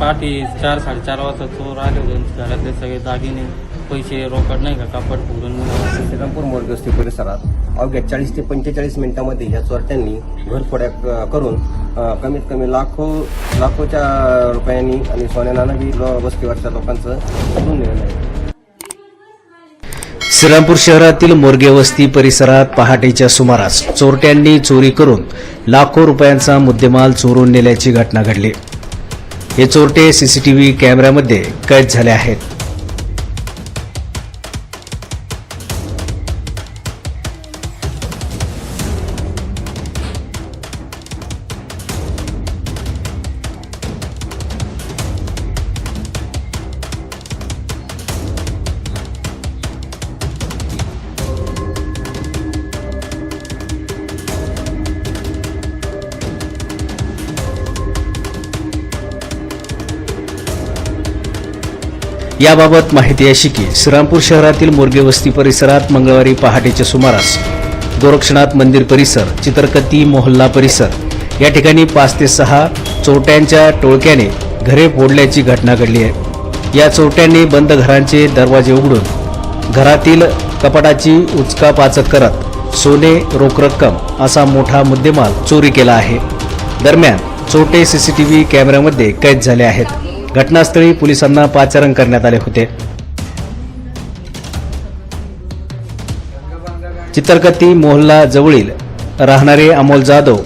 पहाटे चार साडेचार वाजता चोर आले होते घरातले सगळे दागिने पैसे रोकड नाही का कापड फुगून श्रीरामपूर मोरगस्ती परिसरात अवघ्या चाळीस ते पंचेचाळीस मिनिटांमध्ये ह्या चोरट्यांनी घरफोड्या क- करून कमीत कमी लाखो लाखोच्या रुपयांनी आणि सोन्या नानाबी लो- वस्तीवरच्या लोकांचं लुटून नेलेलं आहे. श्रीरामपूर शहरातील मोरगे वस्ती परिसरात पहाटेच्या सुमारास चोरट्यांनी चोरी करून लाखो रुपयांचा मुद्देमाल चोरून नेल्याची घटना घडली. हे चोरटे सीसीटीव्ही कॅमेऱ्यामध्ये कैद झाले आहेत. याबाबत माहिती अशी की श्रीरामपूर शहरातील मोरगे वस्ती परिसरात मंगळवारी पहाटेच्या सुमारास गोरक्षनाथ मंदिर परिसर चित्रकती मोहल्ला परिसर या ठिकाणी पाच ते सहा चोरट्यांच्या टोळक्याने घरे फोडल्याची घटना घडली आहे. या चोरट्यांनी बंद घरांचे दरवाजे उघडून घरातील कपाटाची उचकापाचक करत सोने रोख रक्कम असा मोठा मुद्देमाल चोरी केला आहे. दरम्यान चोरटे सीसीटीव्ही कॅमेऱ्यामध्ये कैद झाले आहेत. घटनास्थळी पोलिसांना पाचारण करण्यात आले होते. चित्रकती मोहल्ला जवळील राहणारे अमोल जाधव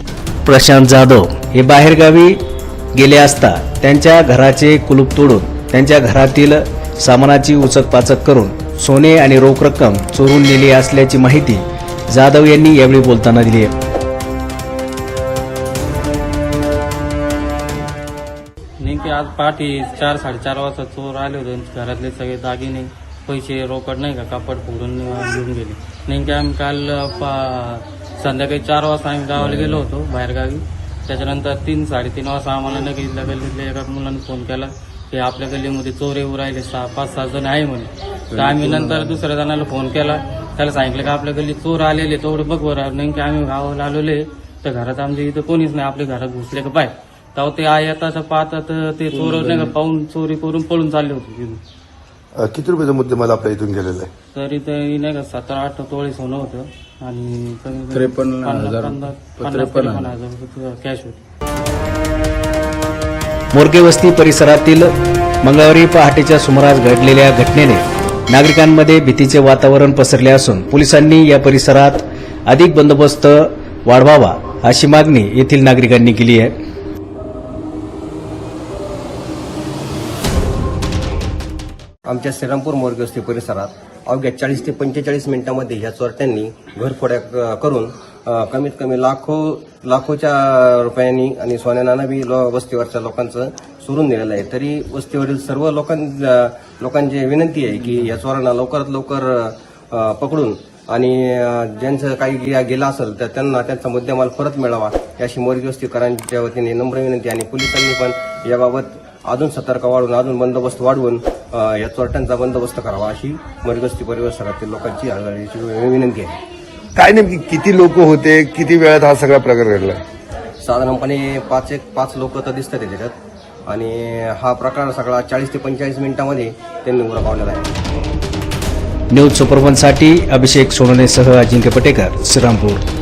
प्रशांत जाधव हे बाहेरगावी गेले असता त्यांच्या घराचे कुलूप तोडून त्यांच्या घरातील सामानाची उचकपाचक करून सोने आणि रोख रक्कम चोरून नेली असल्याची माहिती जाधव यांनी यावेळी बोलताना दिली आहे. नेमके आज पहाटे चार साडेचार वाजता चोर आले होते. घरातले सगळे दागिने पैसे रोकड नाही का कापड फुगून घेऊन गेले. नेमके आम्ही काल पा संध्याकाळी चार वाजता आम्ही गावाला गेलो होतो बाहेरगावी. त्याच्यानंतर तीन साडेतीन वाजता आम्हाला नगीतल्या गल्लीतल्या एका मुलाने फोन केला की आपल्या गल्लीमध्ये चोर येऊ राहिले सहा पाच सहा जण आहे म्हणे. तर आम्ही नंतर दुसऱ्या जणाला फोन केला. त्याला सांगितलं की आपल्या गल्लीत चोर आलेले तेवढं बघ बरं. नेमके आम्ही गावाला आलेले तर घरात आमच्या इथं कोणीच नाही. आपल्या घरात घुसले का पाय? तेव्हा ते येतात पाहतात ते चोर नाही का पाहून चोरी करून पळून चालले होते तिथून. अ, किती रुपयाचा मुद्देमाल आपल्या इथून गेलेला आहे? तरी ते नाही का सतरा आठ तोळे सोनं होतं. आणि त्रेपन्न हजार त्रेपन्न हजार. कॅश होते. मोरगे वस्ती परिसरातील मंगळवारी पहाटेच्या सुमारास घडलेल्या घटनेने नागरिकांमध्ये भीतीचे वातावरण पसरले असून पोलिसांनी या परिसरात अधिक बंदोबस्त वाढवावा अशी मागणी येथील नागरिकांनी केली आहे. आमच्या श्रीरामपूर मोरगस्ती परिसरात अवघ्या चाळीस ते पंचेचाळीस मिनिटांमध्ये ह्या चोरट्यांनी घरफोड्या करून कमीत कमी लाखो लाखोच्या रुपयांनी आणि सोन्या बी लो वस्तीवरच्या लोकांचं सोडून दिलेलं आहे. तरी वस्तीवरील सर्व लोकां लोकांची विनंती आहे की या चोरांना लवकरात लवकर पकडून आणि ज्यांचं काही गे- गेलं असेल तर त्यांना त्यांचा मुद्देमाल परत मिळावा अशी मोरगस्तीकरांच्या वतीने नम्र विनंती आणि पोलिसांनी पण याबाबत अजून सतर्क वाढवून अजून बंदोबस्त वाढवून या चोरट्यांचा बंदोबस्त करावा अशी मरगस्ती परिसरातील लोकांची विनंती आहे. काय नेमकी किती लोक होते किती वेळात हा सगळा प्रकार घडला? साधारणपणे पाच एक पाच लोक तर दिसतात त्याच्यात. आणि हा प्रकार सगळा चाळीस ते पंचेचाळीस मिनिटांमध्ये त्यांनी उरा पावलेला आहे. न्यूज सुपरवनसाठी अभिषेक सोनोनेसह अजिंक्य पटेकर श्रीरामपूर.